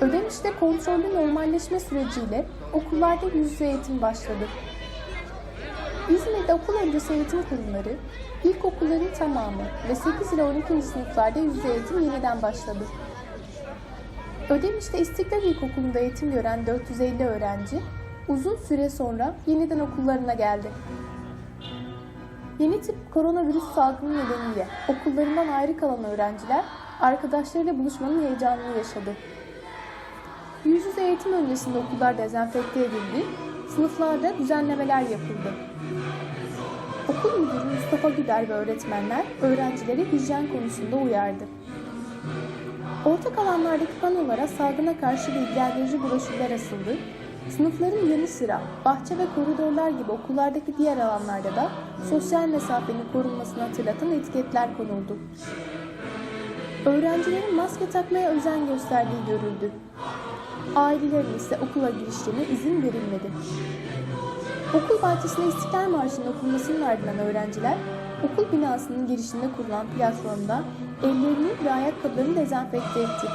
Ödemiş'te kontrollü normalleşme süreciyle okullarda yüz yüze eğitim başladı. İzmir'de okul öncesi eğitim kurumları, ilkokulların tamamı ve 8 ile 12. sınıflarda yüz yüze eğitim yeniden başladı. Ödemiş'te İstiklal İlkokulu'nda eğitim gören 450 öğrenci uzun süre sonra yeniden okullarına geldi. Yeni tip koronavirüs salgını nedeniyle okullarından ayrı kalan öğrenciler arkadaşlarıyla buluşmanın heyecanını yaşadı. Yüz yüze eğitim öncesinde okullar dezenfekte edildi, sınıflarda düzenlemeler yapıldı. Okul müdürü Mustafa Güler ve öğretmenler öğrencileri hijyen konusunda uyardı. Ortak alanlardaki panolara salgına karşı bilgilendirici broşürler asıldı. Sınıfların yanı sıra bahçe ve koridorlar gibi okullardaki diğer alanlarda da sosyal mesafenin korunmasını hatırlatan etiketler konuldu. Öğrencilerin maske takmaya özen gösterdiği görüldü. Ailelerin ise okula girişlerine izin verilmedi. Okul bahçesinde İstiklal Marşı'nın okunmasının ardından öğrenciler okul binasının girişinde kurulan platformda ellerini ve ayakkabılarını dezenfekte etti.